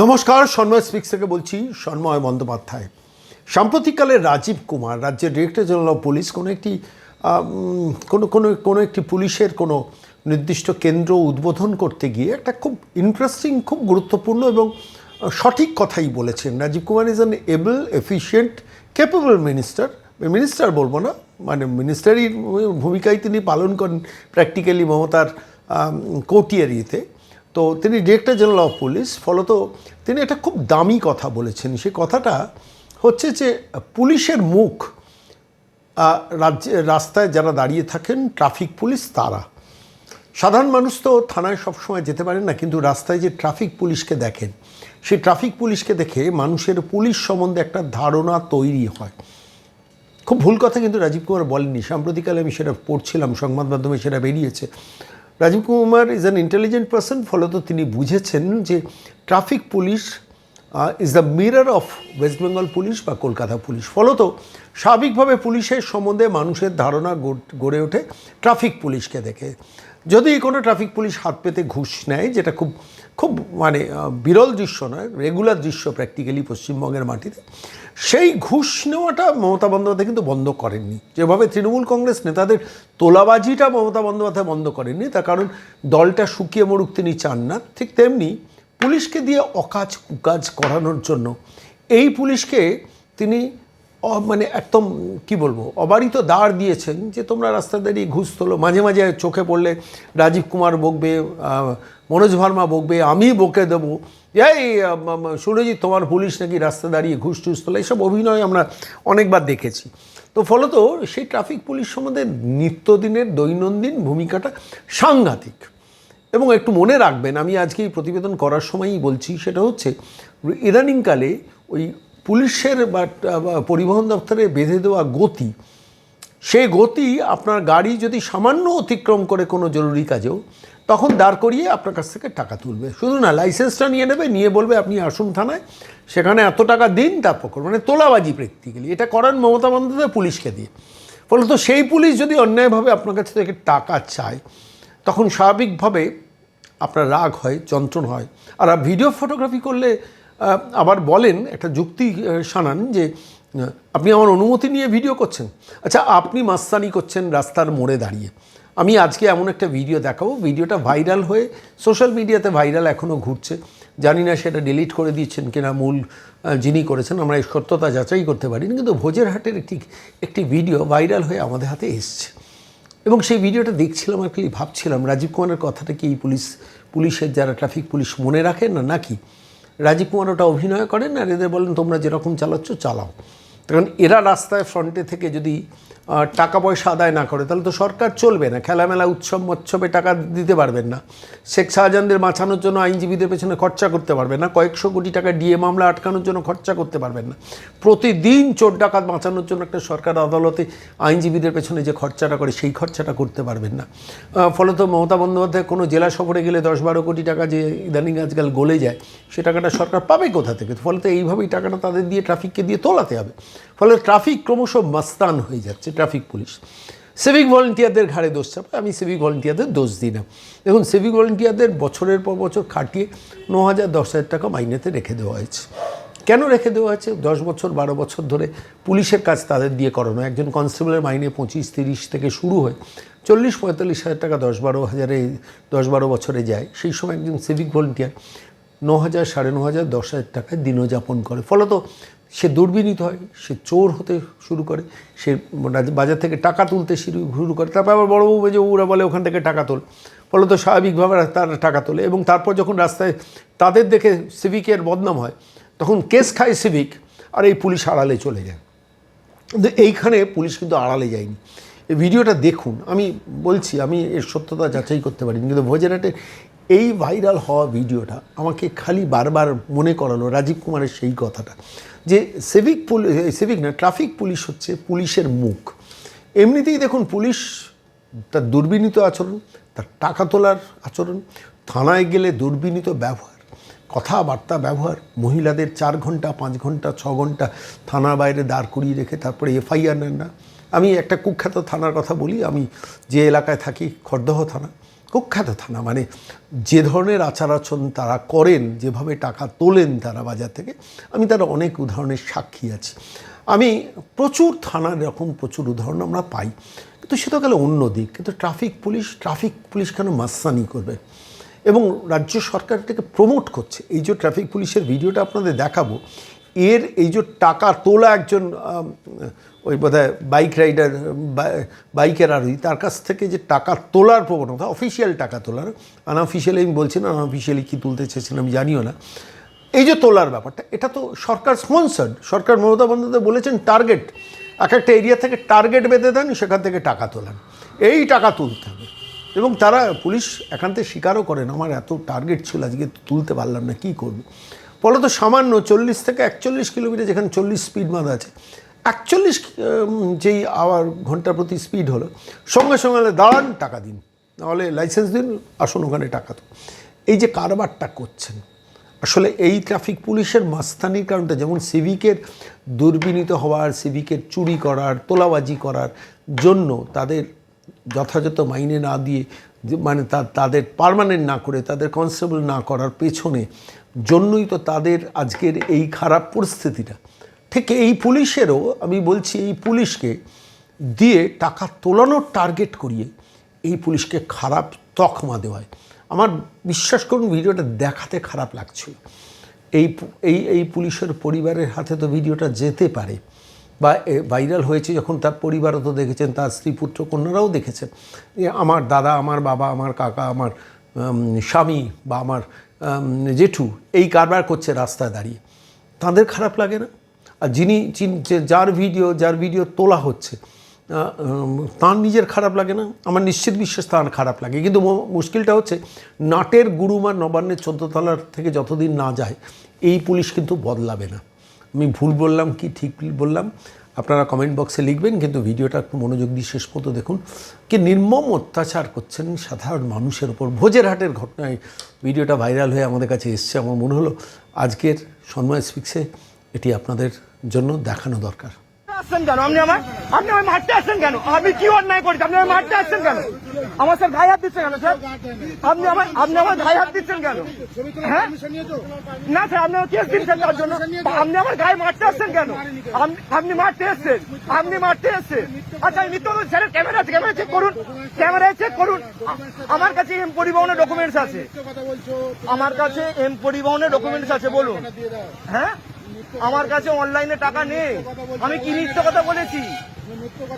নমস্কার, সন্ময় স্পিক্স থেকে বলছি সন্ময় বন্দ্যোপাধ্যায়। সাম্প্রতিককালে রাজীব কুমার, রাজ্যের ডিরেক্টর জেনারেল অফ পুলিশ, কোনো একটি কোনো কোনো কোনো একটি পুলিশের কোনো নির্দিষ্ট কেন্দ্র উদ্বোধন করতে গিয়ে একটা খুব ইন্টারেস্টিং খুব গুরুত্বপূর্ণ এবং সঠিক কথাই বলেছেন। Rajiv Kumar is an able efficient capable minister minister বলব না মানে মিনিস্টারই ভূমিকাই তিনি পালন করেন প্র্যাকটিক্যালি মমতার কোটিয়ারিতে তো তিনি ডিরেক্টর জেনারেল অফ পুলিশ, ফলত তিনি একটা খুব দামি কথা বলেছেন। সেই কথাটা হচ্ছে যে, পুলিশের মুখ রাজ্যে, রাস্তায় যারা দাঁড়িয়ে থাকেন, ট্রাফিক পুলিশ তারা। সাধারণ মানুষ তো থানায় সবসময় যেতে পারেন না, কিন্তু রাস্তায় যে ট্রাফিক পুলিশকে দেখেন, সেই ট্রাফিক পুলিশকে দেখে মানুষের পুলিশ সম্বন্ধে একটা ধারণা তৈরি হয়। খুব ভুল কথা কিন্তু রাজীব কুমার বলেননি, সাম্প্রতিককালে আমি সেটা পড়ছিলাম, সংবাদ মাধ্যমে সেটা বেরিয়েছে। Rajiv Kumar is an intelligent person ফলত তিনি বুঝেছেন যে traffic police is the mirror of West Bengal police বা কলকাতা পুলিশ ফলত স্বাভাবিকভাবে পুলিশের সম্বন্ধে মানুষের ধারণা গড়ে ওঠে ট্রাফিক পুলিশকে দেখে। যদি কোনো ট্রাফিক পুলিশ হাত পেতে ঘুষ নেয়, যেটা খুব খুব মানে বিরল দৃশ্য নয় রেগুলার দৃশ্য প্র্যাকটিক্যালি পশ্চিমবঙ্গের মাটিতে, সেই ঘুষ নেওয়াটা মমতা বন্দ্যোপাধ্যায় কিন্তু বন্ধ করেননি। যেভাবে তৃণমূল কংগ্রেস নেতাদের তোলাবাজিটা মমতা বন্দ্যোপাধ্যায় বন্ধ করেননি, তার কারণ দলটা শুকিয়ে মরুক তিনি চান না, ঠিক তেমনি পুলিশকে দিয়ে অকাজ কুকাজ করানোর জন্য এই পুলিশকে তিনি মানে একদম, কি বলব, অবারিত দাঁড় দিয়েছেন যে তোমরা রাস্তা দাঁড়িয়ে ঘুষ তোলো। মাঝে মাঝে চোখে পড়লে রাজীব কুমার বকবে মনোজ ভার্মা বকবে, আমি বকে দেবো। এই সুরজিৎ, তোমার পুলিশ নাকি রাস্তা দাঁড়িয়ে ঘুষ টুস তোলা? এইসব অভিনয় আমরা অনেকবার দেখেছি। তো ফলত সেই ট্রাফিক পুলিশ সম্বন্ধে নিত্যদিনের দৈনন্দিন ভূমিকাটা সাংঘাতিক। এবং একটু মনে রাখবেন, আমি আজকে এই প্রতিবেদন করার সময়ই বলছি, সেটা হচ্ছে ইদানিংকালে ওই পুলিশের বা পরিবহন দপ্তরে বেঁধে দেওয়া গতি সেই গতি আপনার গাড়ি যদি সামান্য অতিক্রম করে কোনো জরুরি কাজেও, তখন দাঁড় করিয়ে আপনার কাছ থেকে টাকা তুলবে। শুধু না, লাইসেন্সটা নিয়ে নেবে, নিয়ে বলবে, আপনি আসুন থানায়, সেখানে এত টাকা দিন তারপর মানে তোলাবাজি প্র্যাকটিক্যালি। এটা করেন মমতা বন্দ্যোপাধ্যায় পুলিশকে দিয়ে। ফলত সেই পুলিশ যদি অন্যায়ভাবে আপনার কাছ থেকে টাকা চায়, তখন স্বাভাবিকভাবে আপনার রাগ হয়, যন্ত্রণ হয়। আর ভিডিও ফটোগ্রাফি করলে আবার বলেন, একটা যুক্তি শানান যে আপনি আমার অনুমতি নিয়ে ভিডিও করছেন। আচ্ছা আপনি মাস্তানি করছেন রাস্তার মোড়ে দাঁড়িয়ে। আমি আজকে এমন একটা ভিডিও দেখাবো। ভিডিওটা ভাইরাল হয়ে সোশ্যাল মিডিয়াতে ভাইরাল এখনও ঘুরছে। জানি না সেটা ডিলিট করে দিচ্ছেন কিনা, মূল যিনি করেছেন, আমরা এই সত্যতা যাচাই করতে পারিনি। কিন্তু ভোজের হাটের একটি একটি ভিডিও ভাইরাল হয়ে আমাদের হাতে এসছে। এবং সেই ভিডিওটা দেখছিলাম আর কি ভাবছিলাম, রাজীব কুমারের কথাটা কি পুলিশ, পুলিশের যারা ট্রাফিক পুলিশ মনে রাখে না, নাকি? রাজীব কুমার ওটা অভিনয় করেন আর এদের বলেন, তোমরা যেরকম চালাচ্ছ, চালাও। কারণ এরা রাস্তায় ফ্রন্টে থেকে যদি টাকা পয়সা আদায় না করে, তাহলে তো সরকার চলবে না। খেলামেলা, উৎসব, মৎসবে টাকা দিতে পারবেন না। শেখ শাহজাহানদের বাঁচানোর জন্য আইনজীবীদের পেছনে খরচা করতে পারবেন না। কয়েকশো কোটি টাকা ডিএ মামলা আটকানোর জন্য খরচা করতে পারবেন না। প্রতিদিন চোর ডাকাত বাঁচানোর জন্য একটা সরকার আদালতে আইনজীবীদের পেছনে যে খরচাটা করে, সেই খরচাটা করতে পারবেন না। ফলত মমতা বন্দ্যোপাধ্যায় কোনো জেলা সফরে গেলে দশ বারো কোটি টাকা যে ইদানিং আজকাল গলে যায়, সে টাকাটা সরকার পাবে কোথা থেকে? ফলত এইভাবেই টাকাটা তাদের দিয়ে, ট্রাফিককে দিয়ে তোলাতে হবে। ফলে ট্রাফিক ক্রমশ মাস্তান হয়ে যাচ্ছে, ট্রাফিক পুলিশ। সিভিক ভলেন্টিয়ারদের ঘাড়ে দোষ চাপে, আমি সিভিক ভলেন্টিয়ারদের দোষ দিই না। দেখুন সিভিক ভলেন্টিয়ারদের বছরের পর বছর খাটিয়ে ন হাজার দশ হাজার টাকা মাইনেতে রেখে দেওয়া হয়েছে। কেন রেখে দেওয়া হয়েছে? দশ বছর, বারো বছর ধরে পুলিশের কাজ তাদের দিয়ে করানো। একজন কনস্টেবলের মাইনে পঁচিশ, তিরিশ থেকে শুরু হয়। চল্লিশ, পঁয়তাল্লিশ হাজার টাকা দশ, বারো হাজারে, দশ, বারো বছরে যায়। সেই সময় একজন সিভিক ভলেন্টিয়ার ন হাজার সাড়ে ন হাজার দশ হাজার টাকায় দিনযাপন করে। ফলত সে দুর্বিনীত হয়, সে চোর হতে শুরু করে, সে বাজার থেকে টাকা তুলতে শুরু করে। তারপর আবার বড়বাবু মেজে ওরা বলে, ওখান থেকে টাকা তোল। ফলত স্বাভাবিকভাবে তারা টাকা তোলে এবং তারপর যখন রাস্তায় তাদের দেখে সিভিকের বদনাম হয়, তখন কেস খায় সিভিক, আর এই পুলিশ আড়ালে চলে যায়। কিন্তু এইখানে পুলিশ কিন্তু আড়ালে যায়নি। এই ভিডিওটা দেখুন। আমি বলছি, আমি এর সত্যতা যাচাই করতে পারিনি। কিন্তু ভোজেরাটের এই ভাইরাল হওয়া ভিডিওটা আমাকে খালি বারবার মনে করালো রাজীব কুমারের সেই কথাটা, যে সিভিক সিভিক না ট্রাফিক পুলিশ হচ্ছে পুলিশের মুখ। এমনিতেই দেখুন পুলিশ, তার দুর্বিনীত আচরণ, তার টাকা তোলার আচরণ, থানায় গেলে দুর্বিনীত ব্যবহার, কথাবার্তা ব্যবহার, মহিলাদের চার ঘণ্টা, পাঁচ ঘণ্টা, ছ ঘণ্টা থানার বাইরে দাঁড় করিয়ে রেখে তারপরে এফআইআর নেন না। আমি একটা কুখ্যাত থানার কথা বলি, আমি যে এলাকায় থাকি খড়দহ থানা কুখ্যাত থানা। মানে যে ধরনের আচার আচরণ তারা করেন, যেভাবে টাকা তোলেন তারা বাজার থেকে, আমি তার অনেক উদাহরণের সাক্ষী আছি। আমি প্রচুর থানার এরকম প্রচুর উদাহরণ আমরা পাই। কিন্তু সে তো গেলে অন্য দিক। কিন্তু ট্রাফিক পুলিশ ট্রাফিক পুলিশ কেন মাস্তানি করবে? এবং রাজ্য সরকার এটাকে প্রমোট করছে। এই যে ট্রাফিক পুলিশের ভিডিওটা আপনাদের দেখাবো এর এই যে টাকা তোলা একজন ওই বোধহয় বাইক রাইডার বাইকের আরোহী, তার কাছ থেকে যে টাকা তোলার প্রবণতা, অফিসিয়াল টাকা তোলার আনঅফিসিয়ালি আমি বলছি না আনঅফিসিয়ালি কী তুলতে চেয়েছেন আমি জানিও না। এই যে তোলার ব্যাপারটা, এটা তো সরকার স্পন্সার্ড সরকার মমতা বন্দ্যোপাধ্যায় বলেছেন টার্গেট এক একটা এরিয়া থেকে টার্গেট বেঁধে দেন, সেখান থেকে টাকা তোলান। এই টাকা তুলতে হবে। এবং তারা পুলিশ একান্তে স্বীকারও করেন, আমার এত টার্গেট ছিল, আজকে তুলতে পারলাম না, কী করব? ফলত সামান্য চল্লিশ থেকে একচল্লিশ কিলোমিটার, যেখানে চল্লিশ স্পিড বাঁধা আছে। একচল্লিশ যেই আওয়ার ঘণ্টা প্রতি স্পিড হলো, সঙ্গে সঙ্গে দাঁড়ান, টাকা দিন। নাহলে লাইসেন্স দিন, আসুন ওখানে টাকা তো এই যে কারবারটা করছেন, আসলে এই ট্রাফিক পুলিশের মাস্তানির কারণটা যেমন সিভিকের দুর্বিনীত হওয়ার সিভিকের চুরি করার, তোলাবাজি করার জন্য তাদের যথাযথ মাইনে না দিয়ে মানে তাদের পার্মানেন্ট না করে, তাদের কনস্টেবল না করার পেছনে জন্যই তো তাদের আজকের এই খারাপ পরিস্থিতিটা। ঠিক এই পুলিশেরও আমি বলছি এই পুলিশকে দিয়ে টাকা তোলানোর টার্গেট করিয়ে এই পুলিশকে খারাপ তকমা দেওয়ায় আমার বিশ্বাস করুন, ভিডিওটা দেখাতে খারাপ লাগছিল। এই এই এই পুলিশের পরিবারের হাতে তো ভিডিওটা যেতে পারে। বা ভাইরাল হয়েছে যখন তার পরিবারও তো দেখেছেন, তার স্ত্রী, পুত্র, কন্যারাও দেখেছেন। আমার দাদা, আমার বাবা, আমার কাকা, আমার স্বামী বা আমার জেঠু এই কারবার করছে রাস্তায় দাঁড়িয়ে। তাদের খারাপ লাগে না? আর যিনি যার ভিডিও যার ভিডিও তোলা হচ্ছে তার নিজের খারাপ লাগে না? আমার নিশ্চিত বিশ্বাস তার খারাপ লাগে। কিন্তু মুশকিলটা হচ্ছে, নাটের গুরুমা নবান্নের চোদ্দতলার থেকে যতদিন না যায়, এই পুলিশ কিন্তু বদলাবে না। আমি ভুল বললাম কি ঠিক বললাম? আপনারা কমেন্ট বক্সে লিখবেন, কিন্তু ভিডিওটা একটু মনোযোগ দিয়ে শেষ মতো দেখুন। কি নির্মম অত্যাচার করছেন সাধারণ মানুষের ওপর ভোজের হাটের ঘটনায় ভিডিওটা ভাইরাল হয়ে আমাদের কাছে এসছে, আমার মনে হলো আজকের সন্ময় স্পিক্সে এটি আপনাদের জন্য দেখানো দরকার। আসছেন কেন? আপনি আমার আপনি আমার মারতে আসছেন কেন? আমি কি অন্যায় করেছি? আপনি আমার মারতে আসছেন কেন? আমার স্যার গায়ে হাত দিচ্ছেন কেন, স্যার? আপনি আমার আপনি আমার গায়ে হাত দিচ্ছেন কেন? হ্যাঁ? না, স্যার, আপনি আমার কেস দিচ্ছেন তার জন্য। আপনি আমার গায়ে মারতে আসছেন কেন? আপনি- মারতে এসছেন। আপনি মারতে এসছেন। আচ্ছা আমি মিথ্যা বলছি স্যারের ক্যামেরা আছে, ক্যামেরা চেক করুন। ক্যামেরায় চেক করুন। আমার কাছে এম পরিবহনের ডকুমেন্টস আছে। আমার কাছে এম পরিবহনের ডকুমেন্টস আছে, বলুন। হ্যাঁ? আমার কাছে অনলাইনে টাকা নেই। আমি কি মিথ্যে কথা বলেছি?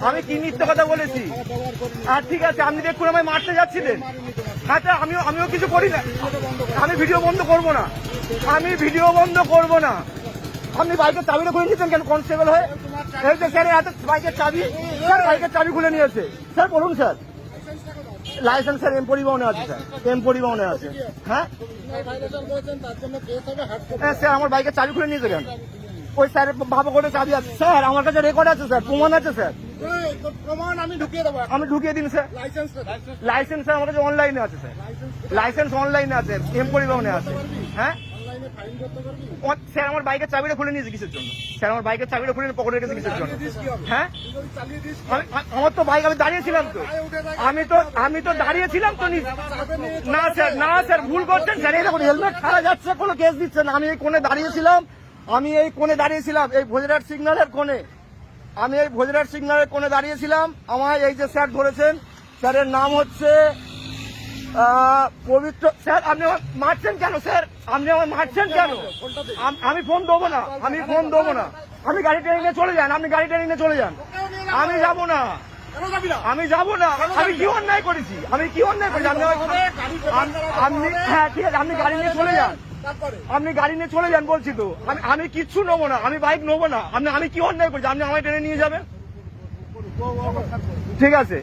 আমি কি মিথ্যে কথা বলেছি? আর ঠিক আছে, আপনি দেখুন আমায় মারতে যাচ্ছিলেন। আচ্ছা আমিও আমিও কিছু করি না। আমি ভিডিও বন্ধ করব না। আমি ভিডিও বন্ধ করব না। আপনি বাইকের চাবিটা খুলে নিয়েছেন কেন কনস্টেবল হয়ে? স্যার এত বাইকের চাবি। স্যার বাইকের চাবি খুলে নিয়েছে। স্যার বলুন স্যার লাইসেন্স স্যার এম পরিবহনে আছে, স্যার। এম পরিবহনে আছে। হ্যাঁ? হ্যাঁ স্যার, আমার বাইকের চাবি খুলে নিয়ে যাবেন ওই স্যার ভাবো করে চাবি আছে। স্যার, আমার কাছে রেকর্ড আছে, স্যার, প্রমাণ আছে, স্যার। প্রমাণ আমি ঢুকিয়ে দেবো আমি ঢুকিয়ে দিন, স্যার। লাইসেন্স লাইসেন্স স্যার, আমার কাছে অনলাইনে আছে, স্যার। লাইসেন্স অনলাইনে আছে, এম পরিবহনে আছে। হ্যাঁ? স্যার আমার বাইকের চাবিটা খুলে নিয়েছে কিসের জন্য? স্যার আমার বাইকের চাবিটা খুলে পকেটে রেখেছে কিসের জন্য? হ্যাঁ? আমার তো বাইক আমি দাঁড়িয়েছিলাম তো। আমি তো আমি তো দাঁড়িয়েছিলাম তো না স্যার না স্যার ভুল করছেন স্যার এই দেখুন হেলমেট ছাড়া যাচ্ছে কোনো কেস দিচ্ছে না। আমি এই কোণে দাঁড়িয়েছিলাম আমি এই কোণে দাঁড়িয়েছিলাম এই ভোজরাট সিগন্যালের কোণে। আমি এই ভোজরাট সিগন্যালের কোণে দাঁড়িয়েছিলাম আমার এই যে স্যার ধরেছেন স্যারের নাম হচ্ছে পবিত্র, স্যার, আপনি আমার মারছেন কেন, স্যার? আপনি আমার মারছেন কেন? আমি ফোন দেবো না, আমি ফোন দেবো না। আমি গাড়ি ট্রেনে নিয়ে চলে যান, আপনি গাড়ি ট্রেনে নিয়ে চলে যান। আমি যাব না। আমি যাব না। আমি কি অন্যায় করেছি? আমি কি অন্যায় করেছি? আপনি আপনি হ্যাঁ ঠিক আছে, আপনি গাড়ি নিয়ে চলে যান। আপনি গাড়ি নিয়ে চলে যান বলছি তো। আমি আমি কিচ্ছু নেব না, আমি বাইক নেব না। আপনি আমি কি অন্যায় করেছি? আপনি আমায় ট্রেনে নিয়ে যাবেন? ঠিক আছে।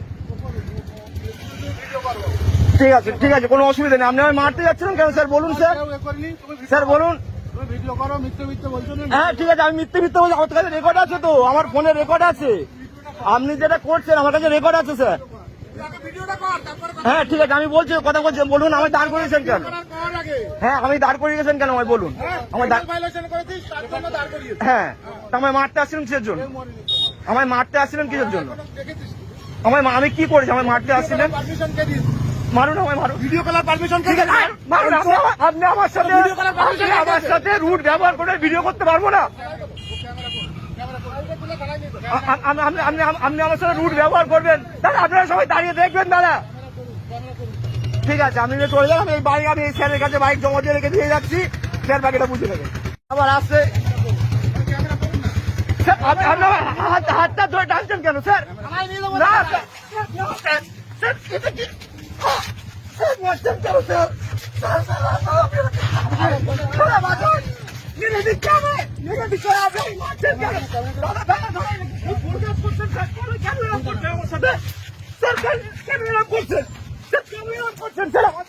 ঠিক আছে ঠিক আছে কোনো অসুবিধা নেই। আপনি আমায় মারতে যাচ্ছিলেন কেন স্যার? বলুন স্যার। স্যার বলুন। হ্যাঁ ঠিক আছে আমি মিথ্যে মিথ্যে বলছি। আমার কাছে রেকর্ড আছে তো আমার ফোনে রেকর্ড আছে। আপনি যেটা করছেন আমার কাছে রেকর্ড আছে স্যার। হ্যাঁ ঠিক আছে আমি বলছি কথা বলছি বলুন আমি দাঁড় করিয়েছেন কেন? হ্যাঁ আমি দাঁড় করিয়ে গেছেন কেন আমায় বলুন। আমার করিয়েছিস। হ্যাঁ আমায় মারতে আসছিলেন কিসের জন্য? আমায় মারতে আসছিলেন কিসের জন্য? আমায় আমি কি করেছি? আমায় মারতে আসছিলেন? পারমিশন মারুন আমায় মারুন ভিডিও কলার পারমিশন ঠিক আছে মারুন আপনি আমার- আপনি আমার সাথে ভিডিও করার permission আপনি আমার সাথে রুট ব্যবহার করে ভিডিও করতে পারব না। আপনি আপনি আপনি আমার সাথে রুট ব্যবহার করবেন। দাদা আপনারা সবাই দাঁড়িয়ে দেখবেন দাদা। ঠিক আছে আমি যে চলে যাব এই বাইক আমি এই স্যারের কাছে বাইক জমা দিয়ে রেখে দিয়ে যাচ্ছি। স্যার বাকিটা বুঝে নেবেন আবার আসছে। হাতটা ধরে টানছেন কেন স্যার? না স্যার। মারছেন কেন করছেন। কেন করছেন? স্যার? আমার